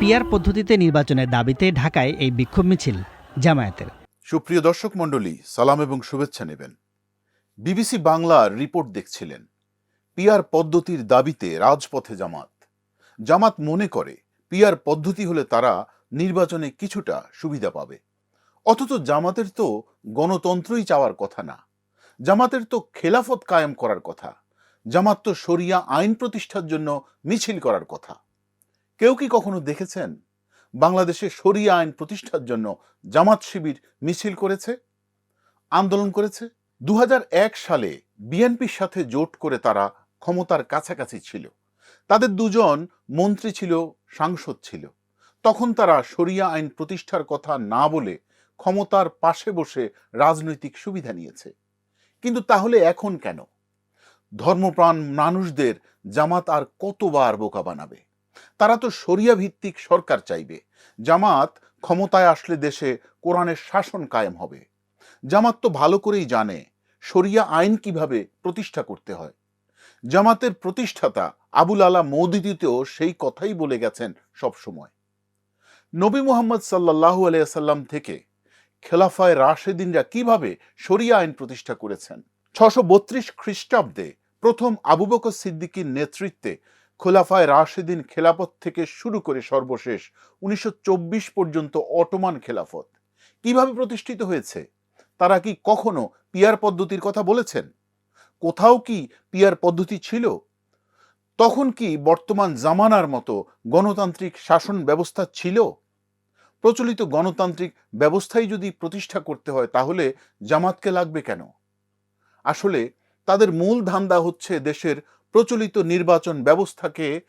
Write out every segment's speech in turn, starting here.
Peer পদ্ধতিতে নির্বাচনের দাবিতে ঢাকায় এই বিক্ষোভ মিছিল জামায়াতের। সুপ্রিয় দর্শক মণ্ডলী, সালাম এবং শুভেচ্ছা নেবেন। বিবিসি বাংলার রিপোর্ট দেখছিলেন পিয়ার পদ্ধতির দাবিতে রাজপথে জামাত। জামাত মনে করে পিয়ার পদ্ধতি হলে তারা নির্বাচনে কিছুটা সুবিধা পাবে। অথচ জামাতের তো গণতন্ত্রই চাওয়ার কথা না। জামাতের তো খেলাফত কায়েম করার কথা। জামাত তো শরিয়া আইন প্রতিষ্ঠার জন্য মিছিল করার কথা। কেউ কি কখনো দেখেছেন বাংলাদেশে শরিয়া আইন প্রতিষ্ঠার জন্য জামাত শিবির মিছিল করেছে, আন্দোলন করেছে? দু হাজার এক সালে বিএনপির সাথে জোট করে তারা ক্ষমতার কাছাকাছি ছিল। তাদের দুজন মন্ত্রী ছিল, সাংসদ ছিল। তখন তারা শরিয়া আইন প্রতিষ্ঠার কথা না বলে ক্ষমতার পাশে বসে রাজনৈতিক সুবিধা নিয়েছে। কিন্তু তাহলে এখন কেন? ধর্মপ্রাণ মানুষদের জামাত আর কতবার বোকা বানাবে? তারা তো শরিয়া ভিত্তিক সরকার চাইবে। জামাত ক্ষমতায় আসলে দেশে কোরআনের শাসন কায়েম হবে। জামাত তো ভালো করেই জানে শরিয়া আইন কীভাবে প্রতিষ্ঠা করতে হয়। জামাতের প্রতিষ্ঠাতা আবুল আলা মৌদিদিতেও সেই কথাই বলে গেছেন সব সময় নবী মোহাম্মদ সাল্লাহু আলাইসাল্লাম থেকে খেলাফায় রাশেদিনরা কীভাবে শরিয়া আইন প্রতিষ্ঠা করেছেন? ছশো বত্রিশ খ্রিস্টাব্দে প্রথম আবু বকর সিদ্দিকীর নেতৃত্বে খোলাফায় রাশেদিন খেলাফত থেকে শুরু করে সর্বশেষ উনিশশো চব্বিশ পর্যন্ত অটোমান খেলাফত। কীভাবে প্রতিষ্ঠিত হয়েছে? তারা কি কখনো পিয়ার পদ্ধতির কথা বলেছেন? কোথাও কি পিয়ার পদ্ধতি ছিল? তখন কি বর্তমান জামানার মতো গণতান্ত্রিক শাসন ব্যবস্থা ছিল? প্রচলিত গণতান্ত্রিক ব্যবস্থাই যদি প্রতিষ্ঠা করতে হয়, তাহলে জামাতকে লাগবে কেন? আসলে তাদের মূল ধান্দা হচ্ছে দেশের প্রচলিত নির্বাচন ব্যবস্থাকে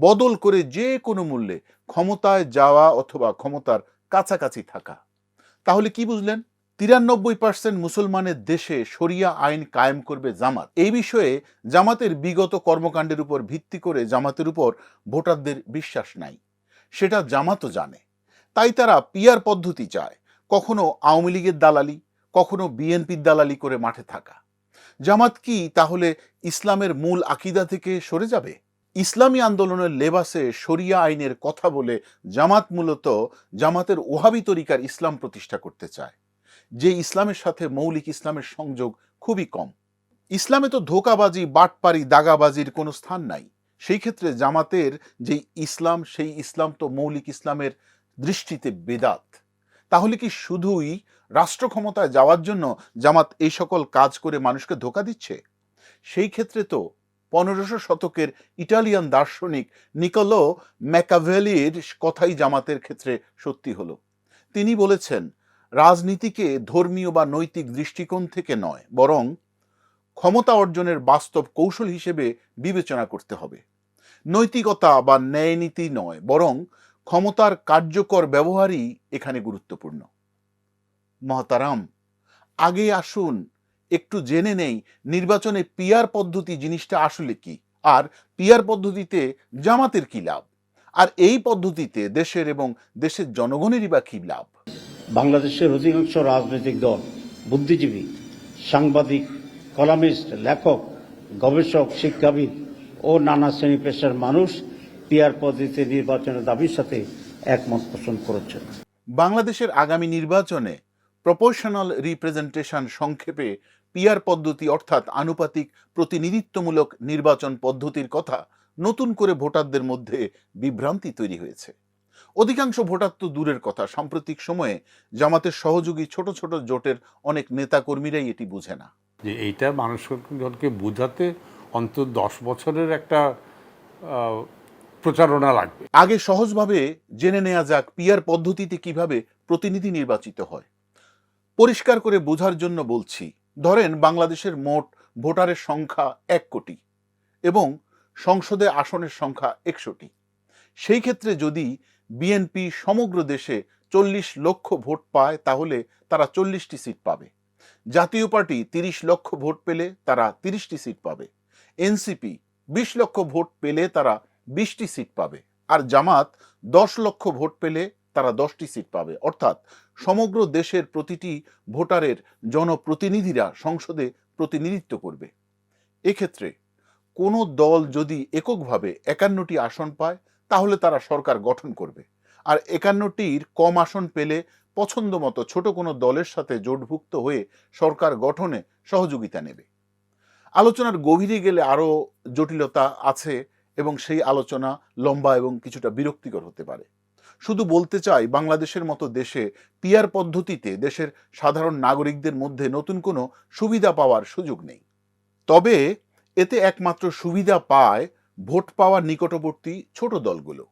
বদল করে যে কোনো মূল্যে ক্ষমতায় যাওয়া অথবা ক্ষমতার কাছাকাছি থাকা। তাহলে কি বুঝলেন? তিরানব্বই পার্সেন্ট মুসলমানের দেশে শরিয়া আইন কায়েম করবে জামাত। এই বিষয়ে জামাতের বিগত কর্মকাণ্ডের উপর ভিত্তি করে জামাতের উপর ভোটারদের বিশ্বাস নাই। সেটা জামাতও জানে। তাই তারা পিয়ার পদ্ধতি চায়। কখনো আওয়ামী লীগের দালালি, কখনো বিএনপির দালালি করে মাঠে থাকা। জামাত কি তাহলে ইসলামের মূল আকিদা থেকে সরে যাবে? ইসলামী আন্দোলনের লেবাসে শরিয়া আইনের কথা বলে জামাত মূলত জামাতের ওহাবি তরিকার ইসলাম প্রতিষ্ঠা করতে চায়। যে ইসলামের সাথে মৌলিক ইসলামের সংযোগ খুবই কম। ইসলামে তো ধোকাবাজি, বাটপারি, দাগাবাজির কোনো স্থান নাই। সেই ক্ষেত্রে জামাতের যে ইসলাম, সেই ইসলাম তো মৌলিক ইসলামের দৃষ্টিতে বেদাত। তাহলে কি শুধুই রাষ্ট্র ক্ষমতায় যাওয়ার জন্য জামাত এই সকল কাজ করে মানুষকে ধোকা দিচ্ছে? সেই ক্ষেত্রে তো পনেরোশো শতকের ইটালিয়ান দার্শনিক নিকোলো ম্যাকাভেলির কথাই জামাতের ক্ষেত্রে সত্যি হলো। তিনি বলেছেন, রাজনীতিকে ধর্মীয় বা নৈতিক দৃষ্টিকোণ থেকে নয়, বরং ক্ষমতা অর্জনের বাস্তব কৌশল হিসেবে বিবেচনা করতে হবে। নৈতিকতা বা ন্যায় নীতি নয়, বরং ক্ষমতার কার্যকর ব্যবহারই এখানে গুরুত্বপূর্ণ। মহাতারাম, আগে আসুন, একটু জেনে নেই নির্বাচনে পিয়ার পদ্ধতি জিনিসটা আসলে কি? আর পিয়ার পদ্ধতিতে জামাতের কি লাভ? আর এই পদ্ধতিতে দেশের এবং দেশের জনগণেরই বা কি লাভ? বাংলাদেশের অধিকাংশ রাজনৈতিক দল বুদ্ধিজীবী, সাংবাদিক, কলামিস্ট, লেখক, গবেষক, শিক্ষাবিদ ও নানা শ্রেণি পেশার মানুষ পিয়ার পদ্ধতিতে নির্বাচনের দাবির সাথে একমত পোষণ করেছেন। বাংলাদেশের আগামী নির্বাচনে প্রপোর্শনাল রিপ্রেজেন্টেশন সংক্ষেপে পিয়ার পদ্ধতি অর্থাৎ আনুপাতিক প্রতিনিধিত্বমূলক নির্বাচন পদ্ধতির কথা নতুন করে ভোটারদের মধ্যে বিভ্রান্তি তৈরি হয়েছে। অধিকাংশ ভোটার তো দূরের কথা সাম্প্রতিক সময়ে জামাতের সহযোগী ছোট ছোট জোটের অনেক নেতাকর্মীরাই এটি বুঝে না। যে এইটা মানুষজনকে বোঝাতে অন্তত দশ বছরের একটা আহ, প্রচারণা লাগবে। আগে সহজভাবে জেনে নেওয়া যাক পিয়ার পদ্ধতিতে কীভাবে প্রতিনিধি নির্বাচিত হয়। পরিষ্কার করে বোঝার জন্য বলছি, ধরেন বাংলাদেশের মোট ভোটারের সংখ্যা এক কোটি এবং সংসদে আসনের সংখ্যা একশোটি সেই ক্ষেত্রে যদি বিএনপি সমগ্র দেশে চল্লিশ লক্ষ ভোট পায়, তাহলে তারা চল্লিশটি সিট পাবে। জাতীয় পার্টি তিরিশ লক্ষ ভোট পেলে তারা তিরিশটি সিট পাবে। এনসিপি বিশ লক্ষ ভোট পেলে তারা বিশটি সিট পাবে। আর জামাত দশ লক্ষ ভোট পেলে তারা দশটি সিট পাবে। অর্থাৎ সমগ্র দেশের প্রতিটি ভোটারের জনপ্রতিনিধিরা সংসদে প্রতিনিধিত্ব করবে। এক্ষেত্রে কোনো দল যদি এককভাবে একান্নটি আসন পায়, তাহলে তারা সরকার গঠন করবে। আর একান্নটির কম আসন পেলে পছন্দ মতো ছোট কোনো দলের সাথে জোটভুক্ত হয়ে সরকার গঠনে সহযোগিতা নেবে। আলোচনার গভীরে গেলে আরও জটিলতা আছে এবং সেই আলোচনা লম্বা এবং কিছুটা বিরক্তিকর হতে পারে। শুধু বলতে চাই, বাংলাদেশের মতো দেশে পিয়ার পদ্ধতিতে দেশের সাধারণ নাগরিকদের মধ্যে নতুন কোনো সুবিধা পাওয়ার সুযোগ নেই। তবে এতে একমাত্র সুবিধা পায় ভোট পাওয়ার নিকটবর্তী ছোট দলগুলো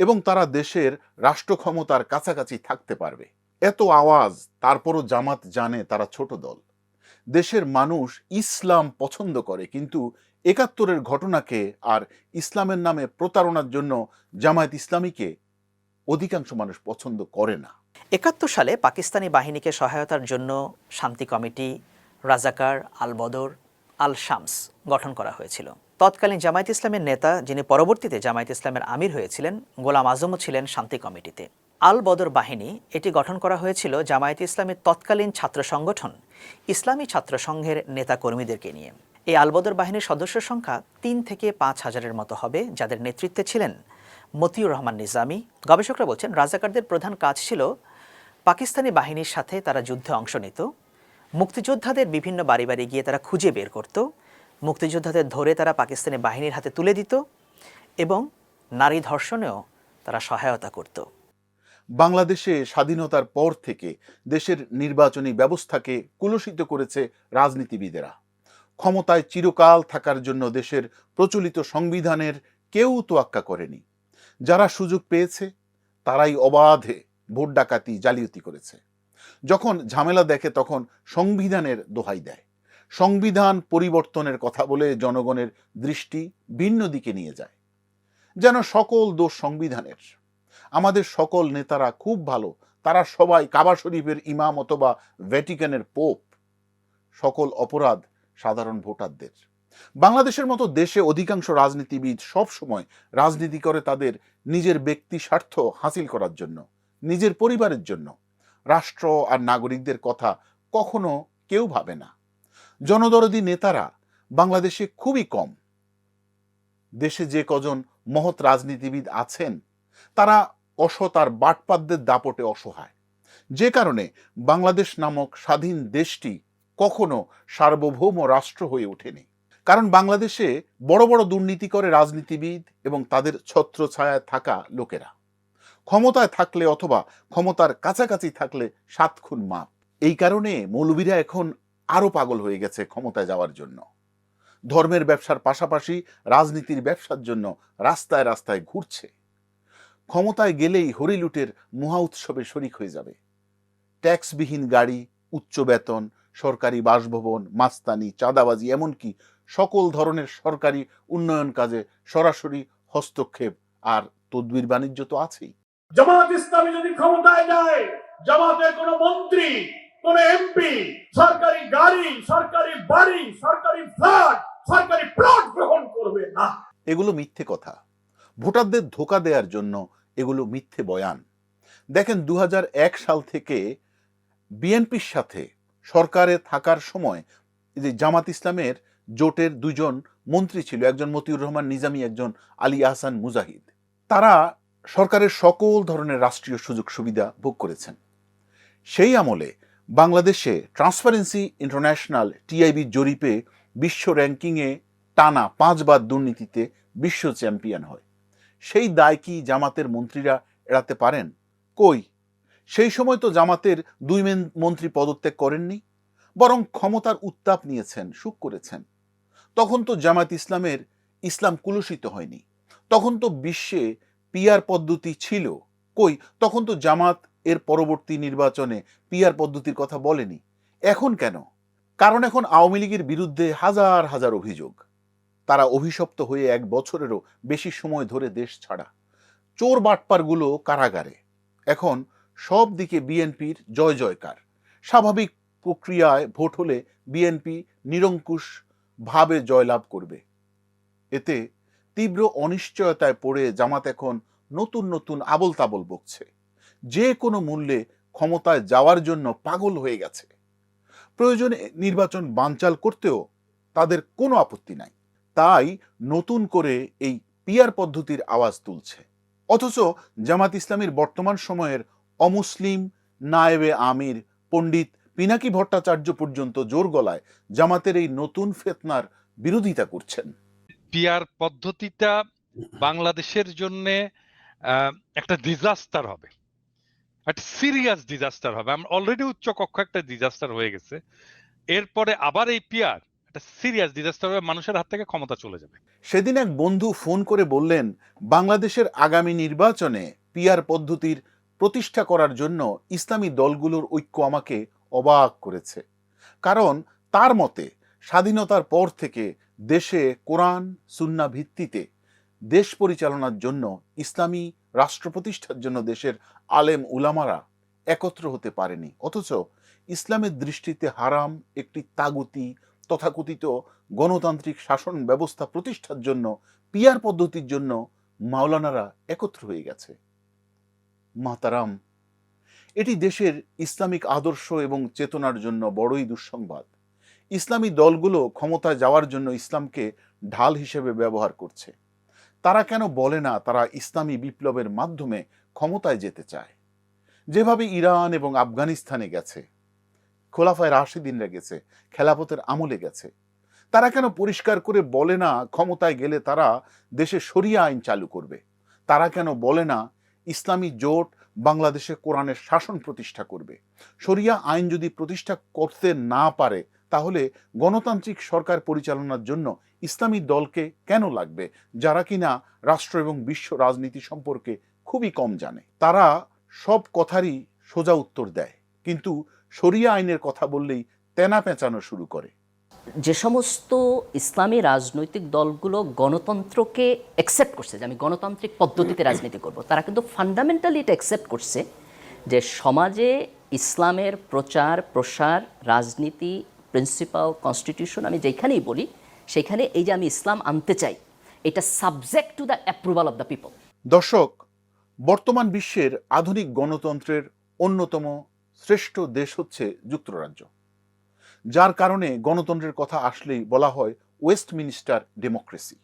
এবং তারা দেশের রাষ্ট্র ক্ষমতার কাছাকাছি থাকতে পারবে। এত আওয়াজ, তারপরও জামাত জানে তারা ছোট দল। দেশের মানুষ ইসলাম পছন্দ করে, কিন্তু একাত্তরের ঘটনাকে আর ইসলামের নামে প্রতারণার জন্য জামায়াত ইসলামীকে অধিকাংশ মানুষ পছন্দ করে না। একাত্তর সালে পাকিস্তানি বাহিনীকে সহায়তার জন্য শান্তি কমিটি, রাজাকার আল বদর, আল শামস গঠন করা হয়েছিল। তৎকালীন জামায়াত ইসলামের নেতা, যিনি পরবর্তীতে জামায়াত ইসলামের আমির হয়েছিলেন, গোলাম আজমও ছিলেন শান্তি কমিটিতে। আল বদর বাহিনী এটি গঠন করা হয়েছিল জামায়াত ইসলামের তৎকালীন ছাত্র সংগঠন, ইসলামী ছাত্র সংঘের নেতাকর্মীদেরকে নিয়ে। এই আলবদর বাহিনীর সদস্য সংখ্যা তিন থেকে পাঁচ হাজারের মতো হবে, যাদের নেতৃত্বে ছিলেন মতিউর রহমান নিজামি। গবেষকরা বলছেন, রাজাকারদের প্রধান কাজ ছিল পাকিস্তানি বাহিনীর সাথে তারা যুদ্ধে অংশ নিত, মুক্তিযোদ্ধাদের বিভিন্ন বাড়ি বাড়ি গিয়ে তারা খুঁজে বের করত, মুক্তিযোদ্ধাদের ধরে তারা পাকিস্তানি বাহিনীর হাতে তুলে দিত এবং নারী ধর্ষণেও তারা সহায়তা করত। বাংলাদেশে স্বাধীনতার পর থেকে দেশের নির্বাচনী ব্যবস্থাকে কুলসিত করেছে রাজনীতিবিদেরা। ক্ষমতায় চিরকাল থাকার জন্য দেশের প্রচলিত সংবিধানের কেউ তোয়াক্কা করেনি। যারা সুযোগ পেয়েছে, তারাই অবাধে ভোট ডাকাতি জালিয়াতি করেছে। যখন ঝামেলা দেখে তখন সংবিধানের দোহাই দেয়। সংবিধান পরিবর্তনের কথা বলে জনগণের দৃষ্টি ভিন্ন দিকে নিয়ে যায়। যেন সকল দোষ সংবিধানের। আমাদের সকল নেতারা খুব ভালো, তারা সবাই কাবা শরীফের ইমাম অথবা ভ্যাটিকানের পোপ। সকল অপরাধ সাধারণ ভোটারদের। বাংলাদেশের মতো দেশে অধিকাংশ রাজনীতিবিদ সব সময় রাজনীতি করে তাদের নিজের ব্যক্তি স্বার্থ হাসিল করার জন্য, নিজের পরিবারের জন্য। রাষ্ট্র আর নাগরিকদের কথা কখনো কেউ ভাবে না। জনদরদি নেতারা বাংলাদেশে খুবই কম। দেশে যে কজন মহৎ রাজনীতিবিদ আছেন, তারা অসৎ আর বাটপাতদের দাপটে অসহায়। যে কারণে বাংলাদেশ নামক স্বাধীন দেশটি কখনো সার্বভৌম রাষ্ট্র হয়ে ওঠেনি। কারণ বাংলাদেশে বড় বড় দুর্নীতি করে রাজনীতিবিদ এবং তাদের ছত্রছায়ায় থাকা লোকেরা। ক্ষমতায় থাকলে অথবা ক্ষমতার কাছাকাছি থাকলে সাত খুন মাপ। এই কারণে মৌলবীরা এখন আরও পাগল হয়ে গেছে ক্ষমতায় যাওয়ার জন্য। ধর্মের ব্যবসার পাশাপাশি রাজনীতির ব্যবসার জন্য রাস্তায় রাস্তায় ঘুরছে। ক্ষমতায় গেলেই হরিলুটের মহা উৎসবে শরিক হয়ে যাবে। ট্যাক্সবিহীন গাড়ি, উচ্চ বেতন সরকারি বাসভবন মাস্তানি চাঁদাবাজি এমনকি সকল ধরনের সরকারি উন্নয়ন কাজে সরাসরি হস্তক্ষেপ আর তদবির বাণিজ্য তো আছেই। জামাত ইসলামী যদি ক্ষমতায় যায় জামাতের কোন মন্ত্রী কোন এমপি সরকারি গাড়ি সরকারি বাড়ি সরকারি ফ্ল্যাট সরকারি প্লট গ্রহণ করবে না। এগুলো মিথ্যে কথা। ভোটারদের ধোকা দেওয়ার জন্য এগুলো মিথ্যে বয়ান। দেখেন দু হাজার এক সাল থেকে বিএনপির সাথে সরকারে থাকার সময় যে জামাত ইসলামের জোটের দুজন মন্ত্রী ছিল, একজন মতিউর রহমান, নিজামি একজন আলী আহসান মুজাহিদ। তারা সরকারের সকল ধরনের রাষ্ট্রীয় সুযোগ সুবিধা ভোগ করেছেন। সেই আমলে বাংলাদেশে ট্রান্সপারেন্সি ইন্টারন্যাশনাল টিআইবি জরিপে বিশ্ব র্যাঙ্কিংয়ে টানা পাঁচবার দুর্নীতিতে বিশ্ব চ্যাম্পিয়ন হয়। সেই দায় কি জামাতের মন্ত্রীরা এড়াতে পারেন? কই? সেই সময় তো জামাতের দুই মেন- মন্ত্রী পদত্যাগ করেননি, বরং ক্ষমতার উত্তাপ নিয়েছেন, সুখ করেছেন। তখন তো জামাত ইসলামের ইসলাম কুলুষিত হয়নি। তখন তো বিশ্বে পিয়ার পদ্ধতি ছিল। কই, তখন তো জামাত এর পরবর্তী নির্বাচনে পিয়ার পদ্ধতির কথা বলেনি। এখন কেন? কারণ এখন আওয়ামী লীগের বিরুদ্ধে হাজার হাজার অভিযোগ। তারা অভিশপ্ত হয়ে এক বছরেরও বেশি সময় ধরে দেশ ছাড়া। চোর বাটপারগুলো কারাগারে। এখন সব দিকে বিএনপির জয় জয়কার। স্বাভাবিক প্রক্রিয়ায় ভোট হলে বিএনপি নিরঙ্কুশ ভাবে জয়লাভ করবে। এতে তীব্র অনিশ্চয়তায় পড়ে জামাত এখন নতুন নতুন আবল তাবল বকছে। যে কোনো মূল্যে ক্ষমতায় যাওয়ার জন্য পাগল হয়ে গেছে। প্রয়োজনে নির্বাচন বানচাল করতেও তাদের কোনো আপত্তি নাই। তাই নতুন করে এই পিয়ার পদ্ধতির আওয়াজ তুলছে। অথচ জামাত ইসলামীর বর্তমান সময়ের অমুসলিম নায়েবে আমির পণ্ডিত পিনাকি ভট্টাচার্য পর্যন্ত জোর গলায় জামাতের এই নতুন ফেতনার বিরোধিতা করছেন। পিয়ার পদ্ধতিটা বাংলাদেশের জন্য একটা ডিজাস্টার হবে। একটা সিরিয়াস ডিজাস্টার হবে। আমরা অলরেডি উচ্চ কক্ষ একটা ডিজাস্টার হয়ে গেছে। এরপরে আবার এই পিয়ার একটা সিরিয়াস ডিজাস্টার হবে মানুষের হাত থেকে ক্ষমতা চলে যাবে। সেদিন এক বন্ধু ফোন করে বললেন বাংলাদেশের আগামী নির্বাচনে পিয়ার পদ্ধতির প্রতিষ্ঠা করার জন্য ইসলামী দলগুলোর ঐক্য আমাকে অবাক করেছে। কারণ তার মতে, স্বাধীনতার পর থেকে দেশে কোরআন সুন্না ভিত্তিতে দেশ পরিচালনার জন্য, ইসলামী রাষ্ট্র প্রতিষ্ঠার জন্য দেশের আলেম উলামারা একত্র হতে পারেনি। অথচ ইসলামের দৃষ্টিতে হারাম একটি তাগুতি, তথাকথিত গণতান্ত্রিক শাসন ব্যবস্থা প্রতিষ্ঠার জন্য, পিয়ার পদ্ধতির জন্য মাওলানারা একত্র হয়ে গেছে। মাতারাম। এটি দেশের ইসলামিক আদর্শ এবং চেতনার জন্য বড়ই দুঃসংবাদ। ইসলামী দলগুলো ক্ষমতায় যাওয়ার জন্য ইসলামকে ঢাল হিসেবে ব্যবহার করছে। তারা কেন বলে না তারা ইসলামী বিপ্লবের মাধ্যমে ক্ষমতায় যেতে চায়? যেভাবে ইরান এবং আফগানিস্তানে গেছে, খোলাফায় রাশিদিনরা গেছে খেলাপথের আমলে গেছে, তারা কেন পরিষ্কার করে বলে না ক্ষমতায় গেলে তারা দেশে শরিয়া আইন চালু করবে? তারা কেন বলে না ইসলামী জোট বাংলাদেশে কোরআনের শাসন প্রতিষ্ঠা করবে। শরিয়া আইন যদি প্রতিষ্ঠা করতে না পারে, তাহলে গণতান্ত্রিক সরকার পরিচালনার জন্য ইসলামী দলকে কেন লাগবে, যারা কিনা রাষ্ট্র এবং বিশ্ব রাজনীতি সম্পর্কে খুবই কম জানে। তারা সব কথারই সোজা উত্তর দেয়, কিন্তু শরিয়া আইনের কথা বললেই তেনা পেঁচানো শুরু করে। যে সমস্ত ইসলামী রাজনৈতিক দলগুলো গণতন্ত্রকে অ্যাকসেপ্ট করছে, যে আমি গণতান্ত্রিক পদ্ধতিতে রাজনীতি করব, তারা কিন্তু ফান্ডামেন্টালি এটা অ্যাকসেপ্ট করছে যে সমাজে ইসলামের প্রচার, প্রসার, রাজনীতি প্রিন্সিপাল কনস্টিটিউশন আমি যেখানেই বলি, সেখানে এই যে আমি ইসলাম আনতে চাই, এটা subject to the approval of the people দর্শক, বর্তমান বিশ্বের আধুনিক গণতন্ত্রের অন্যতম শ্রেষ্ঠ দেশ হচ্ছে যুক্তরাজ্য। যার কারণে গণতন্ত্রের কথা আসলেই বলা হয় ওয়েস্টমিনিস্টার ডেমোক্রেসি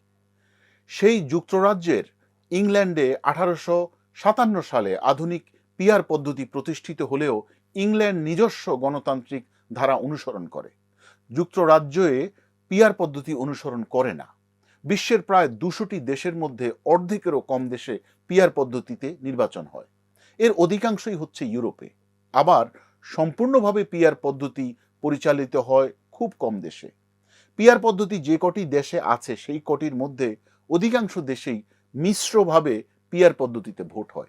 সেই যুক্তরাজ্যের ইংল্যান্ডে আঠারোশো সাতান্ন সালে আধুনিক পিয়ার পদ্ধতি প্রতিষ্ঠিত হলেও ইংল্যান্ড নিজস্ব গণতান্ত্রিক ধারা অনুসরণ করে। যুক্তরাজ্যে পিয়ার পদ্ধতি অনুসরণ করে না। বিশ্বের প্রায় দুশোটি দেশের মধ্যে অর্ধেকেরও কম দেশে পিয়ার পদ্ধতিতে নির্বাচন হয়। এর অধিকাংশই হচ্ছে ইউরোপে। আবার সম্পূর্ণভাবে পিয়ার পদ্ধতি পরিচালিত হয় খুব কম দেশে। পিয়ার পদ্ধতি যে কটি দেশে আছে, সেই কটির মধ্যে অধিকাংশ দেশেই মিশ্রভাবে পিয়ার পদ্ধতিতে ভোট হয়।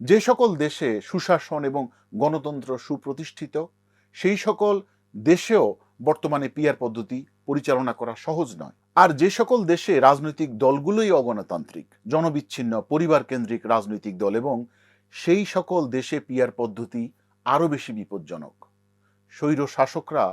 যে সকল দেশে সুশাসন এবং গণতন্ত্র সুপ্রতিষ্ঠিত, সেই সকল দেশেও বর্তমানে পিয়ার পদ্ধতি পরিচালনা করা সহজ নয়। আর যে সকল দেশে রাজনৈতিক দলগুলোই অগণতান্ত্রিক, জনবিচ্ছিন্ন পরিবার কেন্দ্রিক রাজনৈতিক দল এবং সেই সকল দেশে পিয়ার পদ্ধতি আরও বেশি বিপজ্জনক। স্বৈর শাসকরা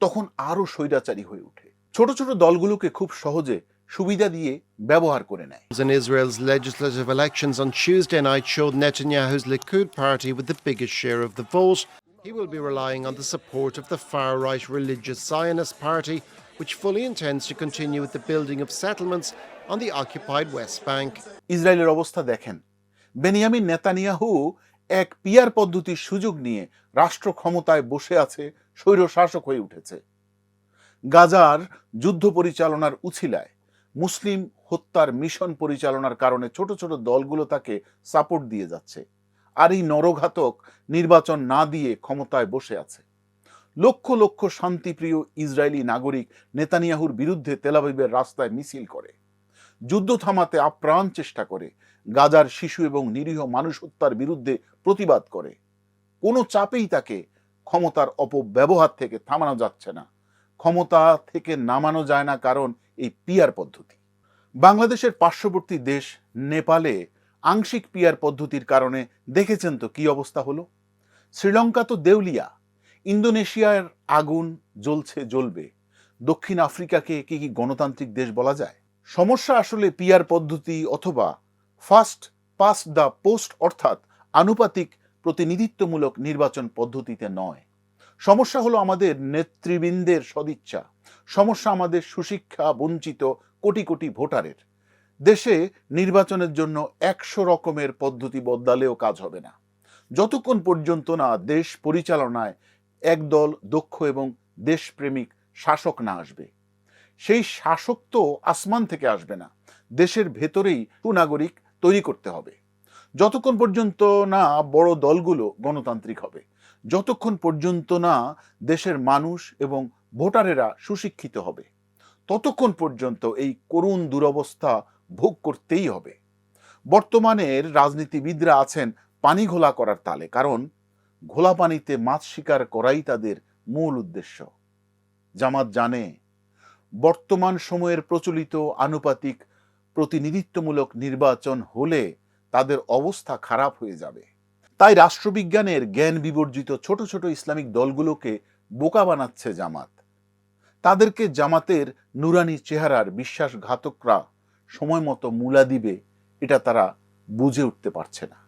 তখন আরও স্বৈরাচারী হয়ে ওঠে ছোট ছোট দলগুলোকে খুব সহজে সুবিধা দিয়ে ব্যবহার করে নেয় In Israel's legislative elections on Tuesday night showed Netanyahu's Likud party with the biggest share of the vote. He will be relying on the support of the far right religious Zionist party, which fully intends to continue with the building of settlements on the occupied West Bank. ইসরায়েলের অবস্থা দেখেন Benjamin Netanyahu এক peer পদ্ধতির সুযোগ নিয়ে রাষ্ট্র ক্ষমতায় বসে আছে স্বৈর শাসক হয়ে উঠেছে। গাজার যুদ্ধ পরিচালনার উছিলায় মুসলিম হত্যার মিশন পরিচালনার কারণে ছোট ছোট দলগুলো তাকে সাপোর্ট দিয়ে যাচ্ছে আর এই নরঘাতক নির্বাচন না দিয়ে ক্ষমতায় বসে আছে। লক্ষ লক্ষ শান্তিপ্রিয় ইসরায়েলি নাগরিক নেতানিয়াহুর বিরুদ্ধে তেলাবিবের রাস্তায় মিছিল করে। যুদ্ধ থামাতে আপ্রাণ চেষ্টা করে গাজার শিশু এবং নিরীহ মানুষ হত্যার বিরুদ্ধে প্রতিবাদ করে। কোনো চাপেই তাকে ক্ষমতার অপব্যবহার থেকে থামানো যাচ্ছে না। ক্ষমতা থেকে নামানো যায় না কারণ এই পিয়ার পদ্ধতি। বাংলাদেশের পার্শ্ববর্তী দেশ নেপালে আংশিক পিয়ার পদ্ধতির কারণে দেখেছেন তো কি অবস্থা হলো? শ্রীলঙ্কা তো দেউলিয়া। ইন্দোনেশিয়ার আগুন জ্বলছে, জ্বলবে। দক্ষিণ আফ্রিকাকে কি কি গণতান্ত্রিক দেশ বলা যায়? সমস্যা আসলে পিয়ার পদ্ধতি অথবা ফার্স্ট পাস দ্য পোস্ট অর্থাৎ আনুপাতিক প্রতিনিধিত্বমূলক নির্বাচন পদ্ধতিতে নয়। সমস্যা হলো আমাদের নেতৃবৃন্দের সদিচ্ছা। সমস্যা আমাদের সুশিক্ষা বঞ্চিত কোটি কোটি ভোটারের। দেশে নির্বাচনের জন্য একশো রকমের পদ্ধতি বদলালেও কাজ হবে না। যতক্ষণ পর্যন্ত না দেশ পরিচালনায় একদল দক্ষ এবং দেশপ্রেমিক শাসক না আসবে। সেই শাসক তো আসমান থেকে আসবে না। দেশের ভেতরেই সুনাগরিক তৈরি করতে হবে। যতক্ষণ পর্যন্ত না বড় দলগুলো গণতান্ত্রিক হবে, যতক্ষণ পর্যন্ত না দেশের মানুষ এবং ভোটারেরা সুশিক্ষিত হবে, ততক্ষণ পর্যন্ত এই করুণ দুরবস্থা ভোগ করতেই হবে। বর্তমানের রাজনীতিবিদরা আছেন পানি ঘোলা করার তালে, কারণ ঘোলা পানিতে মাছ শিকার করাই তাদের মূল উদ্দেশ্য। জামাত জানে, বর্তমান সময়ের প্রচলিত আনুপাতিক প্রতিনিধিত্বমূলক নির্বাচন হলে তাদের অবস্থা খারাপ হয়ে যাবে। তাই রাষ্ট্রবিজ্ঞানের জ্ঞান বিবর্জিত ছোট ছোট ইসলামিক দলগুলোকে বোকা বানাচ্ছে জামাত। তাদেরকে জামাতের নুরানি চেহারার বিশ্বাসঘাতকরা সময় মতো মূলা দিবে, এটা তারা বুঝে উঠতে পারছে না।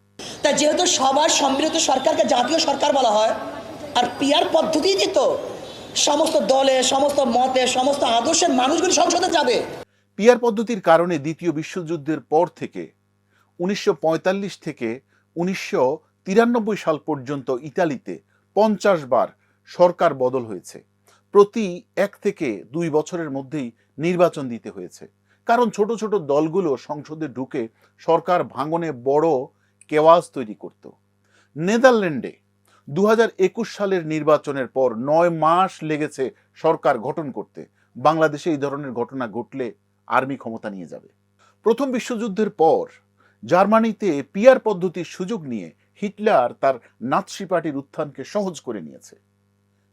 তা যেহেতু সবার সম্মিলিত সরকারকে জাতীয় সরকার বলা হয়, আর পিয়ার পদ্ধতিতে তো সমস্ত দলে, সমস্ত মতে, সমস্ত আদর্শের মানুষগুলি সংসদে যাবে। পিয়ার পদ্ধতির কারণে দ্বিতীয় বিশ্বযুদ্ধের পর থেকে উনিশশো পঁয়তাল্লিশ থেকে উনিশশো তিরানব্বই সাল পর্যন্ত ইতালিতে পঞ্চাশ বার সরকার বদল হয়েছে। প্রতি এক থেকে দুই বছরের মধ্যেই নির্বাচন দিতে হয়েছে। কারণ ছোট ছোট দলগুলো সংসদে ঢুকে সরকার ভাঙনে বড় কেওয়াজ তৈরি করত। নেদারল্যান্ডে দু হাজার একুশ সালের নির্বাচনের পর নয় মাস লেগেছে সরকার গঠন করতে। বাংলাদেশে এই ধরনের ঘটনা ঘটলে আর্মি ক্ষমতা নিয়ে যাবে। প্রথম বিশ্বযুদ্ধের পর জার্মানিতে পিয়ার পদ্ধতির সুযোগ নিয়ে হিটলার তার নাৎসি পার্টির উত্থানকে সহজ করে নিয়েছে।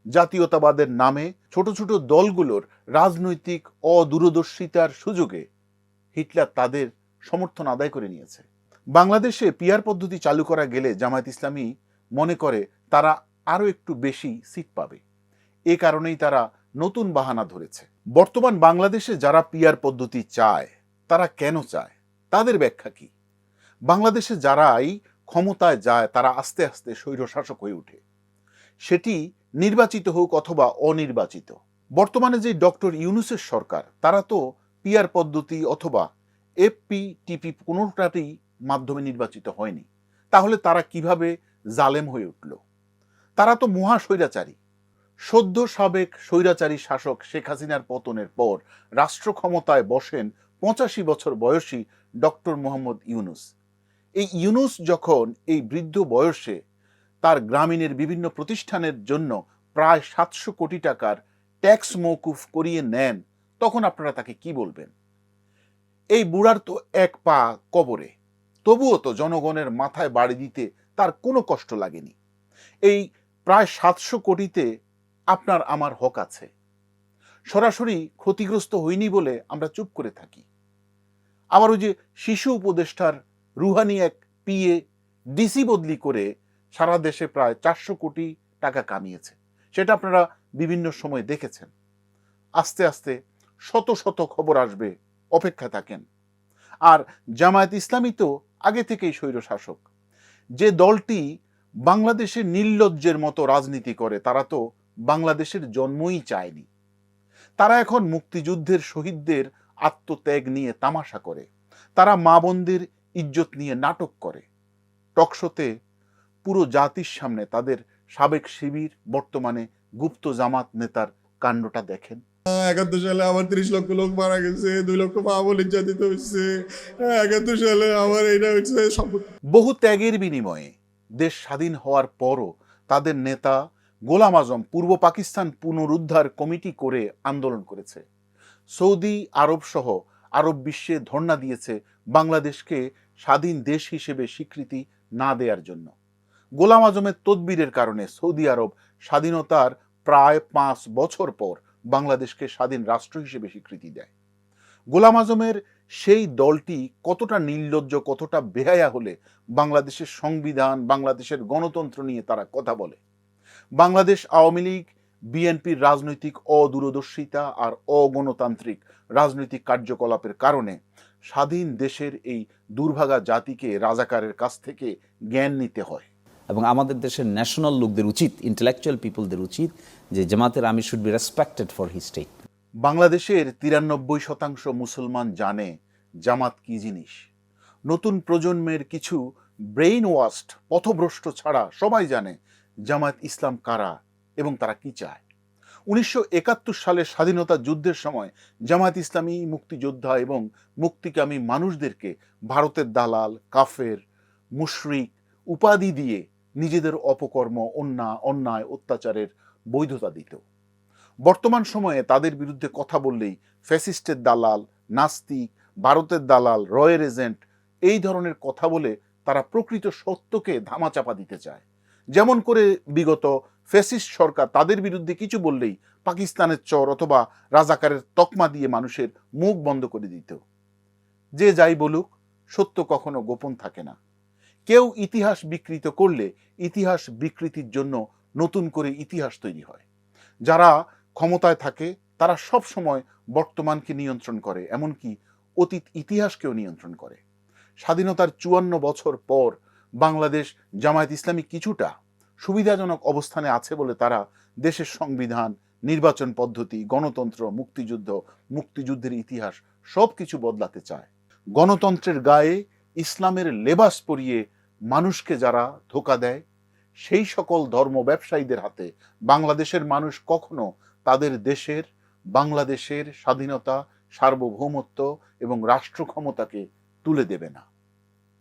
জাতীয়তাবাদের নামে ছোট ছোট দলগুলোর রাজনৈতিক অদূরদর্শিতার সুযোগে হিটলার তাদের সমর্থন আদায় করে নিয়েছে। বাংলাদেশে পিয়ার পদ্ধতি চালু করা গেলে জামায়াত ইসলামী মনে করে তারা আরও একটু বেশি সিট পাবে। এ কারণেই তারা নতুন বাহানা ধরেছে। বর্তমান বাংলাদেশে যারা পিয়ার পদ্ধতি চায়, তারা কেন চায়? তাদের ব্যাখ্যা কি? বাংলাদেশে যারাই ক্ষমতায় যায়, তারা আস্তে আস্তে স্বৈরশাসক হয়ে ওঠে। সেটি নির্বাচিত হোক অথবা অনির্বাচিত। বর্তমানে যে ডক্টর ইউনুসের সরকার, তারা তো পিয়ার পদ্ধতি অথবা এফপি টিপি কোনোটাতেই মাধ্যমে নির্বাচিত হয়নি। তাহলে তারা কীভাবে জালেম হয়ে উঠল? তারা তো মহা স্বৈরাচারী সদ্য সাবেক স্বৈরাচারী শাসক শেখ হাসিনার পতনের পর রাষ্ট্র ক্ষমতায় বসেন পঁচাশি বছর বয়সী ডক্টর মোহাম্মদ ইউনুস। এই ইউনুস যখন এই বৃদ্ধ বয়সে তার গ্রামীণের বিভিন্ন প্রতিষ্ঠানের জন্য প্রায় সাতশো কোটি টাকার ট্যাক্স মৌকুফ করিয়ে নেন, তখন আপনারা তাকে কি বলবেন? এই বুড়ার তো এক পা কবরে, তবুও তো জনগণের মাথায় বাড়ি দিতে তার কোনো কষ্ট লাগেনি। এই প্রায় সাতশো কোটিতে আপনার আমার হক আছে। সরাসরি ক্ষতিগ্রস্ত হইনি বলে আমরা চুপ করে থাকি। আবার ওই যে শিশু উপদেষ্টার রুহানি এক পিএ ডিসি বদলি করে সারা দেশে প্রায় চারশো কোটি টাকা কামিয়েছে। সেটা আপনারা বিভিন্ন সময় দেখেছেন। আস্তে আস্তে শত শত খবর আসবে, অপেক্ষা থাকেন। আর জামায়াত ইসলামী তো আগে থেকেই স্বৈরশাসক যে দলটি বাংলাদেশে নির্লজ্জের মতো রাজনীতি করে, তারা তো বাংলাদেশের জন্মই চায়নি। তারা এখন মুক্তিযুদ্ধের শহীদদের আত্মত্যাগ নিয়ে তামাশা করে। তারা মা বোনদের ইজ্জত নিয়ে নাটক করে। টকশোতে পুরো জাতির সামনে তাদের সাবেক শিবির বর্তমানে গুপ্ত জামাত নেতার কাণ্ডটা দেখেন। একাত্তর সালে আমার তিরিশ লক্ষ লোক মারা গেছে দুই লক্ষ মা নির্যাতিত হচ্ছে একাত্তর সালে আমার এইটা হচ্ছে বহু ত্যাগের বিনিময়ে দেশ স্বাধীন হওয়ার পরও তাদের নেতা গোলাম আজম পূর্ব পাকিস্তান পুনরুদ্ধার কমিটি করে আন্দোলন করেছে। সৌদি আরব সহ আরব বিশ্বে ধর্ণা দিয়েছে বাংলাদেশকে স্বাধীন দেশ হিসেবে স্বীকৃতি না দেওয়ার জন্য। গোলাম আজমের তদবিরের কারণে সৌদি আরব স্বাধীনতার প্রায় পাঁচ বছর পর বাংলাদেশকে স্বাধীন রাষ্ট্র হিসেবে স্বীকৃতি দেয়। গোলাম আজমের সেই দলটি কতটা নির্লজ্জ, কতটা বেহায়া হলে বাংলাদেশের সংবিধান, বাংলাদেশের গণতন্ত্র নিয়ে তারা কথা বলে। বাংলাদেশ আওয়ামী লীগ বিএনপির রাজনৈতিক অদূরদর্শিতা আর অগণতান্ত্রিক রাজনৈতিক কার্যকলাপের কারণে স্বাধীন দেশের এই দুর্ভাগা জাতিকে রাজাকারের কাছ থেকে জ্ঞান নিতে হয়। এবং আমাদের দেশের ন্যাশনাল লোকদের উচিত ইন্টেলেকচুয়াল পিপলদের উচিত যে জামাতের আমি should be respected for his state বাংলাদেশের তিরানব্বই শতাংশ মুসলমান জানে জামাত কি জিনিস। নতুন প্রজন্মের কিছু ব্রেইন ওয়াস্ট পথভ্রষ্ট ছাড়া সবাই জানে জামাত ইসলাম কারা এবং তারা কি চায়? উনিশশো একাত্তর সালের স্বাধীনতা যুদ্ধের সময় জামাত ইসলামী মুক্তিযোদ্ধা এবং মুক্তিকামী মানুষদেরকে ভারতের দালাল, কাফের, মুশরিক উপাধি দিয়ে নিজেদের অপকর্ম, অন্যা, অন্যায়, অত্যাচারের বৈধতা দিত। বর্তমান সময়ে তাদের বিরুদ্ধে কথা বললেই ফ্যাসিস্টের দালাল, নাস্তিক, ভারতের দালাল রয়ের এজেন্ট এই ধরনের কথা বলে তারা প্রকৃত সত্যকে ধামাচাপা দিতে চায়। যেমন করে বিগত ফ্যাসিস্ট সরকার তাদের বিরুদ্ধে কিছু বললেই পাকিস্তানের চর অথবা রাজাকারের তকমা দিয়ে মানুষের মুখ বন্ধ করে দিত। যে যাই বলুক, সত্য কখনো গোপন থাকে না। কেউ ইতিহাস বিকৃত করলে ইতিহাস বিকৃতির জন্য নতুন করে ইতিহাস তৈরি হয়। যারা ক্ষমতায় থাকে, তারা সব সময় বর্তমানকে নিয়ন্ত্রণ করে, এমনকি অতীত ইতিহাসকেও নিয়ন্ত্রণ করে। স্বাধীনতার চুয়ান্ন বছর পর বাংলাদেশ জামায়াত ইসলামী কিছুটা সুবিধাজনক অবস্থানে আছে বলে তারা দেশের সংবিধান, নির্বাচন পদ্ধতি, গণতন্ত্র, মুক্তিযুদ্ধ, মুক্তিযুদ্ধের ইতিহাস সব কিছু বদলাতে চায়। গণতন্ত্রের গায়ে ইসলামের লেবাস পরিয়ে মানুষকে যারা ধোকা দেয়, সেই সকল ধর্ম ব্যবসায়ীদের হাতে বাংলাদেশের মানুষ কখনো তাদের দেশের, বাংলাদেশের স্বাধীনতা, সার্বভৌমত্ব এবং রাষ্ট্র ক্ষমতাকে তুলে দেবে না।